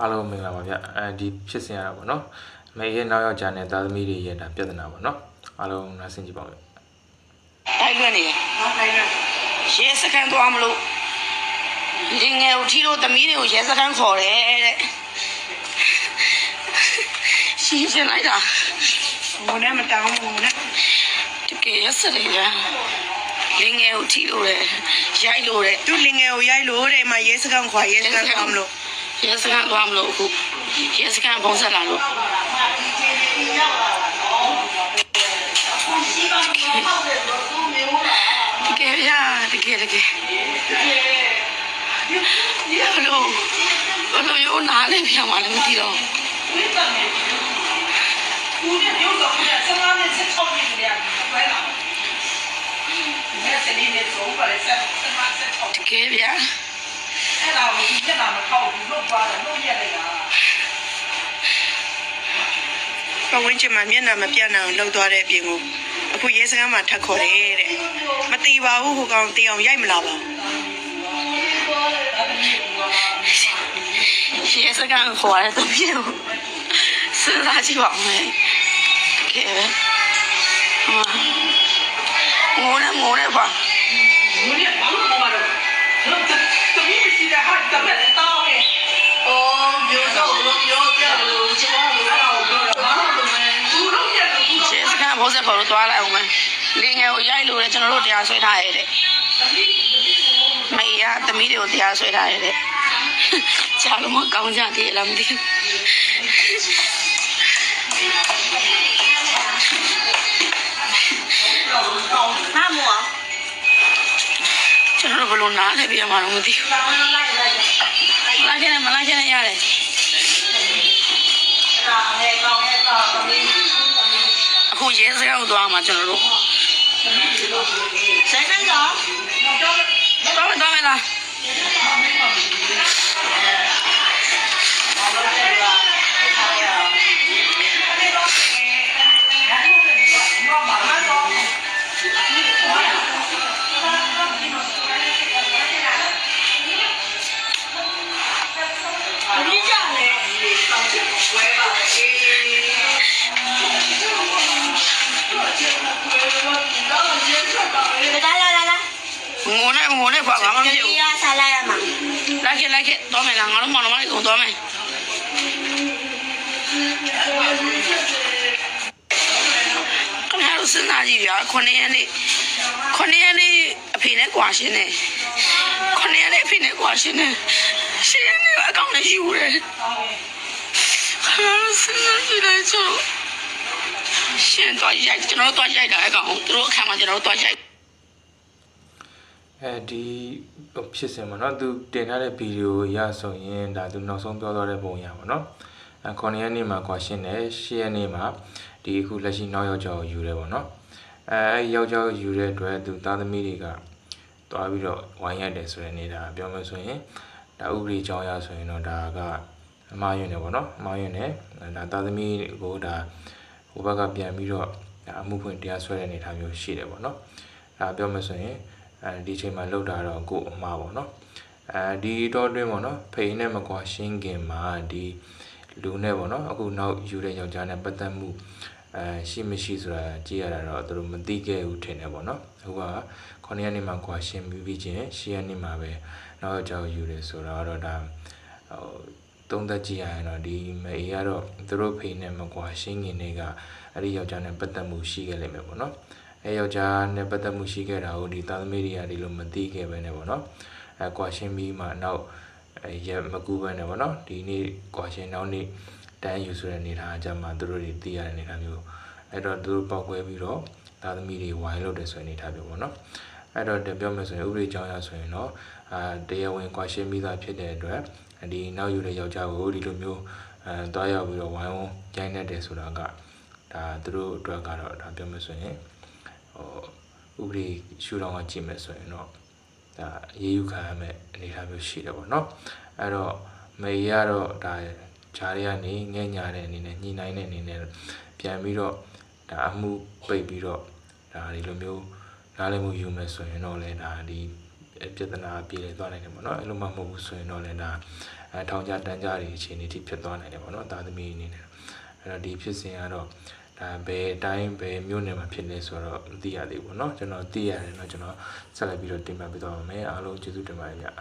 အားလုံးမင်္ဂလာပါဗျအဲဒီဖြစ်စဉ်ရတာပေါ့နော်မေရဲ့နောက်ယောက်ျားနဲ့သားသမီးတွေရဲ့ဒါပြဿနာပေါ့နော်အားလုံးနားဆင်ကြည့်ပါဦးဗျတိုက်လွှင့်နေတယ်ဟုတ်ကဲ့နော်ရဲစခန်းသွားမလို့လင်ငယ်ကိုထီလို့သမီးတွေကိုရဲစခန်းခေါ်တယ်တဲ့ရှင်းရှင်းလိုက်တာဘုံနဲ့မတောင်းဘူးနဲ့တကယ်ရစတယ်ကြာလင်ငယ်ကိုထီလို့တယ်ရိုက်လို့တယ်သူလင်ငယ်ကိုရိုက်လို့တဲ့မှာရဲစကန်ခွာရဲစကန်ခွာမလို့ ရဲစခန်းသွားမလို့အခုရဲစခန်းပုံဆက်လာလို့တကယ်ဗျာတကယ်တကယ်ဘလို့ဘလို့ရောနားလည်းပြန်มาလည်းမသိတော့ဦးနဲ့ပြုတ်တော့ပြဆန်းနဲ့ဆက်ချောင်းနေတယ်ကွဲလာ။ဒီစနေနေ့ဆုံးပါလေဆက်ဆက်မဆက်ချောင်းတကယ်ဗျာ အဲ့ဒါကိုဒီချက်လာမထောက်ဘူးလို့သွားတယ်လို့ရက်လိုက်တာပဝင်းချင်မှာမျက်နှာမပြတ်နိုင်အောင်လှုပ်သွားတဲ့အပြင်ကိုအခုရဲစကန်မှာထပ်ခေါ်တယ်တဲ့မတီးပါဘူးဟိုကောင်တီးအောင်ရိုက်မလာပါဘူးရဲစခန်းခေါ်ရတယ်တပြည့်ကိုစဉ်းစားကြည့်ပါဦးမယ်တကယ်ပဲဟာငိုနေငိုနေပါ။ဘူးနဲ့ဘာလို့ခေါ်ရတော့လို့ သမီးမရှိတဲ့ဟာတမက်တောင်းတယ်အိုးမျိုးတော့လို့ပြောပြလို့ချင်တော့။အဲ့ဒါကိုပြောတော့ဘာလို့လဲ။ဘူးတော့ရက်လို့ဘူးတော့ရဲစခန်းဘုတ်ဆက်ခေါ်လို့သွားလိုက်အောင်မယ်လင်ငယ်ကိုရိုက်လို့လည်းကျွန်တော်တို့တရားဆွဲထားရတဲ့မေရသမီးတွေကိုတရားဆွဲထားရတဲ့ကြားလို့မကောင်းကြသေးလားမသိဘူး ကျွန်တော်တို့ဘလို့နားလည်းပြမှာတော့မသိဘူးတောင်းလိုက်လိုက်တယ်မလိုက်ခဲ့နဲ့မလိုက်ခဲ့နဲ့ရတယ်။အဲ့ဒါအငယ်ကောင်းရဲ့တော့သမီးအခုရဲစခန်းကိုသွားမှာကျွန်တော်တို့ဆိုင်ဆိုင်ကောင်သွားမယ်သွားမယ်လား လာလာလာလာငိုနေငိုနေခွာငါမမြင်ဘူးရဆလာရမှာလိုက်ခဲ့လိုက်ခဲ့တော့မယ်လားငါတို့မောင်နှမလေးကိုတော့မယ်ခဏလို့စဉ်းစားကြည့်ပြခုနှစ်ရက်နေ့ခုနှစ်ရက်နေ့အဖေနဲ့ကွာရှင်နေခုနှစ်ရက်နေ့အဖေနဲ့ကွာရှင်နေရှင်နေအကောင့်နဲ့ယူတယ်ခဏလို့စဉ်းစားကြည့်လိုက်ချော ရှင်းတော့ရိုက်ကျွန်တော်တို့တော့ရိုက်တာအကောင်သူတို့အခါမှာကျွန်တော်တို့တော့ရိုက်အဲဒီဖြစ်စဉ်ပေါ့နော်သူတင်ထားတဲ့ဗီဒီယိုရဆိုရင်ဒါသူနောက်ဆုံးပြောသွားတဲ့ပုံရပါတော့အဲ9ရက်နေ့မှာကွာရှင်းတယ်10ရက်နေ့မှာဒီအခုလက်ရှိနောက်ယောက်ျားကိုယူတယ်ပေါ့နော်အဲအဲဒီယောက်ျားကိုယူတဲ့အတွက်သူသားသမီးတွေကတွားပြီးတော့ဝိုင်းရတယ်ဆိုတဲ့နေတာပြောမှဆိုရင်ဒါဥပဒေကြောင်းရဆိုရင်တော့ဒါကအမှားယွင်းတယ်ပေါ့နော်အမှားယွင်းတယ်ဒါသားသမီးကိုဒါ ဟိုဘက်ကပြန်ပြီးတော့ဒါအမှုဖွင့်တရားစွဲတဲ့အနေအထားမျိုးရှိတယ်ပေါ့နော်ဒါပြောမှဆိုရင်အဲဒီချိန်မှာလောက်တာတော့ကို့အမှားပေါ့နော်အဲဒီတော့အတွင်းပေါ့နော်ဖိန်နဲ့မကွာရှင်းခင်မှာဒီလူနဲ့ပေါ့နော်အခုနောက်ယူတဲ့ယောက်ျားနဲ့ပတ်သက်မှုအဲရှိမရှိဆိုတာကြည့်ရတာတော့သူတို့မသိခဲ့ဘူးထင်တယ်ပေါ့နော်အခုက9ရက်နေ့မှာကွာရှင်းပြီးပြီးချင်း10ရက်နေ့မှာပဲနောက်ယောက်ျားကိုယူတယ်ဆိုတော့တော့ဒါဟို သုံးသက်ကြည့်ရရင်တော့ဒီမေအေကတော့သူတို့ဖိန်နဲ့မကွာရှင်းခင်တွေကအဲ့ဒီယောက်ျားနဲ့ပတ်သက်မှုရှိခဲ့လိမ့်မယ်ပေါ့နော်အဲယောက်ျားနဲ့ပတ်သက်မှုရှိခဲ့တာကိုဒီသားသမီးတွေကဒီလိုမသိခဲ့ပဲねပေါ့နော်အဲကွာရှင်းပြီးမှနောက်အဲရမကူပဲねပေါ့နော်ဒီနေ့ကွာရှင်းနောက်နေ့တန်းယူဆိုတဲ့အနေထားအကြမှာသူတို့တွေသိရတဲ့အနေထားမျိုးအဲ့တော့သူတို့ပောက်ကွဲပြီးတော့သားသမီးတွေဝိုင်းလို့တယ်ဆိုတဲ့အနေထားမျိုးပေါ့နော်အဲ့တော့တပြောမယ်ဆိုရင်ဥပဒေကြောင်းရဆိုရင်တော့အာတရားဝင်ကွာရှင်းပြီးသားဖြစ်တဲ့အတွက် ဒီနောက်ယူတဲ့ယောက်ျားကိုဒီလိုမျိုးအဲတွားရောက်ပြီးတော့ဝိုင်းဝန်းကြိုင်းနေတယ်ဆိုတာကဒါသူတို့အတွက်ကတော့ဒါပြောမယ်ဆိုရင်ဟိုဥပဒေရှုထောင့်ကကြည့်မယ်ဆိုရင်တော့ဒါအရေးယူခံရမယ့်အနေအထားမျိုးရှိတယ်ပေါ့နော်အဲ့တော့မေရတော့ဒါဂျားတွေကနေငဲ့ညာတဲ့အနေနဲ့ညှိနှိုင်းတဲ့အနေနဲ့ပြန်ပြီးတော့ဒါအမှုပိတ်ပြီးတော့ဒါဒီလိုမျိုးနားလည်မှုယူမယ်ဆိုရင်တော့လည်းဒါဒီ ပြဿနာပြေလည်သွားနိုင်တယ်ပေါ့နော်အဲ့လိုမှမဟုတ်ဘူးဆိုရင်တော့လည်းဒါအဲထောင်ကြတန်းကြတွေအခြေအနေထိဖြစ်သွားနိုင်တယ်ပေါ့နော်သာသမီအနေနဲ့အဲ့တော့ဒီဖြစ်စဉ်ကတော့ဒါဘယ်တိုင်းဘယ်မြို့နယ်မှာဖြစ်နေဆိုတော့မသိရသေးဘူးပေါ့နော်ကျွန်တော်သိရတယ်တော့ကျွန်တော်ဆက်လိုက်ပြီးတော့တင်ပြပေးသွားပါမယ်အားလုံးကျေးဇူးတင်ပါတယ်ဗျာ